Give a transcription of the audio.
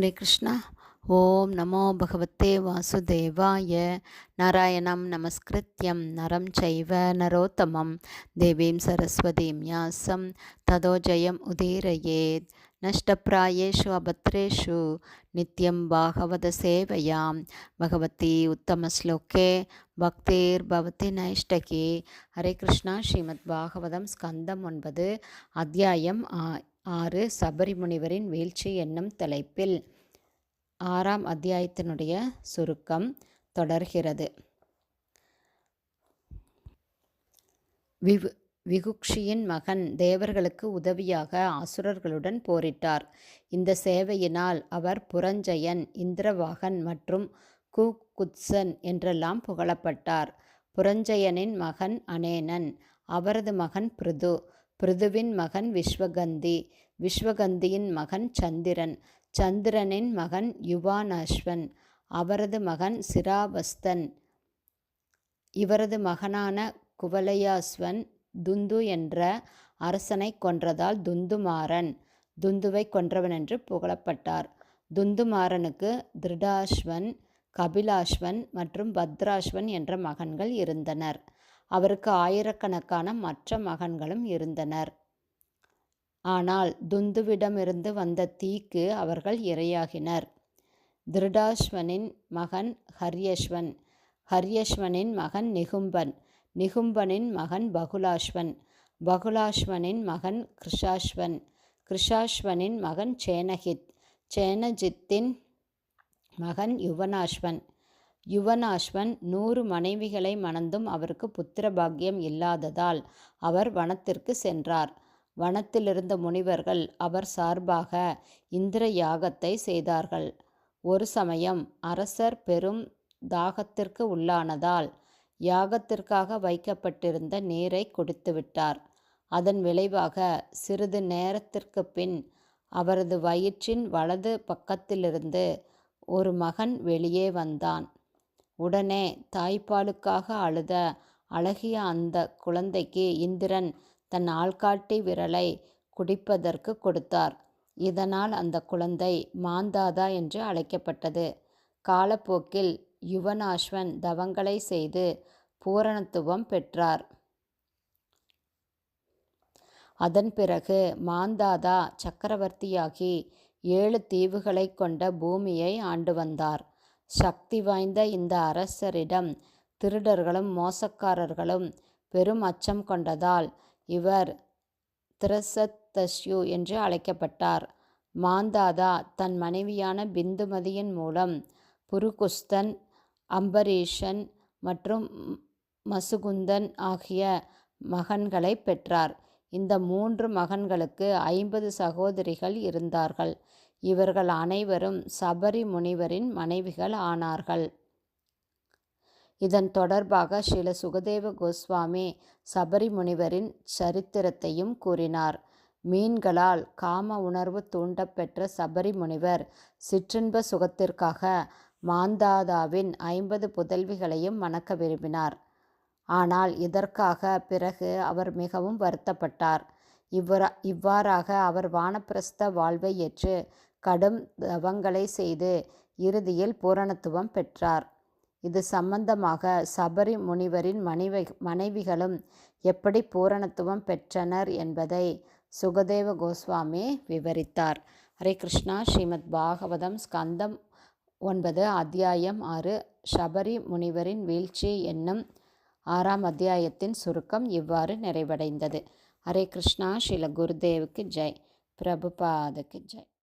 ஹரே கிருஷ்ணா. ஓம் நமோ பகவத்தே வாசுதேவாய. நாராயணம் நமஸ்கிருத்யம் நரம் சைவ நரோத்தமம். தேவீம் சரஸ்வதீம் யாசம். ததோ ஜெயம் உதீரயேத். நஷ்டப்பிராயேஷு அபத்ரேஷு. நித்யம் பாகவத சேவையாம். பகவதி உத்தமஸ்லோகே பக்தேர் பவதி நைஷ்டகி. ஹரே கிருஷ்ணா. ஸ்ரீமத் பாகவதம் ஸ்கந்தம் ஒன்பது அத்தியாயம் ஆறு சபரிமுனிவரின் வீழ்ச்சி என்னும் தலைப்பில் ஆறாம் அத்தியாயத்தினுடைய சுருக்கம் தொடர்கிறது. விவு விகுக்ஷியின் மகன் தேவர்களுக்கு உதவியாக அசுரர்களுடன் போரிட்டார். இந்த சேவையினால் அவர் புரஞ்சயன் இந்திரவாகன் மற்றும் கு குத்சன் என்றெல்லாம் புகழப்பட்டார். புரஞ்சயனின் மகன் அனேனன் அவரது மகன் பிருது பிருதுவின் மகன் விஸ்வகந்தி. விஸ்வகந்தியின் மகன் சந்திரன். சந்திரனின் மகன் யுவானஸ்வன். அவரது மகன் சிராவஸ்தன். இவரது மகனான குவலையாஸ்வன் துந்து என்ற அரசனை கொன்றதால் துந்துமாறன். துந்துவை கொன்றவன் என்று புகழப்பட்டார். துந்துமாறனுக்கு திருடாஸ்வன் கபிலாஸ்வன் மற்றும் பத்ராஸ்வன் என்ற மகன்கள் இருந்தனர். அவருக்கு ஆயிரக்கணக்கான மற்ற மகன்களும் இருந்தனர். ஆனால் துந்துவிடமிருந்து வந்த தீக்கு அவர்கள் இரையாகினர். திருடாஸ்வனின் மகன் ஹரியஸ்வன் ஹரியஸ்வனின் மகன் நிகும்பன் நிகும்பனின் மகன் பகுலாஸ்வன் பகுலாஸ்வனின் மகன் கிருஷாஸ்வன் கிருஷாஸ்வனின் மகன் சேனஹித் சேனஜித்தின் மகன் யுவனாஸ்வன். யுவனாஸ்வன் நூறு மனைவிகளை மணந்தும் அவருக்கு புத்திர பாக்கியம் இல்லாததால் அவர் வனத்திற்கு சென்றார். வனத்திலிருந்த முனிவர்கள் அவர் சார்பாக இந்திர யாகத்தை செய்தார்கள். ஒரு சமயம் அரசர் பெரும் தாகத்திற்கு உள்ளானதால் யாகத்திற்காக வைக்கப்பட்டிருந்த நீரை குடித்துவிட்டார் அதன் விளைவாக சிறிது நேரத்திற்கு பின் அவரது வயிற்றின் வலது பக்கத்திலிருந்து ஒரு மகன் வெளியே வந்தான். உடனே தாய்ப்பாலுக்காக அழுத அழகிய அந்த குழந்தைக்கு இந்திரன் தன் ஆள்காட்டி விரலை குடிப்பதற்கு கொடுத்தார். இதனால் அந்த குழந்தை மாந்தாதா என்று அழைக்கப்பட்டது. காலப்போக்கில் யுவனாஸ்வன் தவங்களை செய்து பூரணத்துவம் பெற்றார். அதன் பிறகு மாந்தாதா சக்கரவர்த்தியாகி ஏழு தீவுகளை கொண்ட பூமியை ஆண்டு வந்தார். சக்தி வாய்ந்த இந்த அரசரிடம் திருடர்களும் மோசக்காரர்களும் பெரும் அச்சம் கொண்டதால் இவர் திரசத்தஸ்யு என்று அழைக்கப்பட்டார். மாந்தாதா தன் மனைவியான பிந்துமதியின் மூலம் புருகுஸ்தன் அம்பரீஷன் மற்றும் மசுகுந்தன் ஆகிய மகன்களை பெற்றார். இந்த மூன்று மகன்களுக்கு ஐம்பது சகோதரிகள் இருந்தார்கள். இவர்கள் அனைவரும் சபரி முனிவரின் மனைவிகள் ஆனார்கள். இதன் தொடர்பாக ஸ்ரீல சுகதேவ கோஸ்வாமி சபரி முனிவரின் சரித்திரத்தையும் கூறினார். மீன்களால் காம உணர்வு தூண்டப்பெற்ற சபரி முனிவர் சிற்றின்ப சுகத்திற்காக மாந்தாதாவின் ஐம்பது புதல்விகளையும் மணக்க விரும்பினார். ஆனால் இதற்காக பிறகு அவர் மிகவும் வருத்தப்பட்டார். இவ்வரா இவ்வாறாக அவர் வானப்பிரஸ்த வாழ்வை ஏற்று கடும் தவங்களை செய்து இறுதியில் பூரணத்துவம் பெற்றார். இது சம்பந்தமாக சபரி முனிவரின் மனைவி மனைவிகளும் எப்படி பூரணத்துவம் பெற்றனர் என்பதை சுகதேவ கோஸ்வாமி விவரித்தார். ஹரே கிருஷ்ணா ஸ்ரீமத் பாகவதம் ஸ்கந்தம் ஒன்பது அத்தியாயம் ஆறு சபரி முனிவரின் வீழ்ச்சி என்னும் ஆறாம் அத்தியாயத்தின் சுருக்கம் இவ்வாறு நிறைவடைந்தது. ஹரே கிருஷ்ணா ஸ்ரீல குருதேவுக்கு ஜெய். பிரபுபாதுக்கு ஜெய்.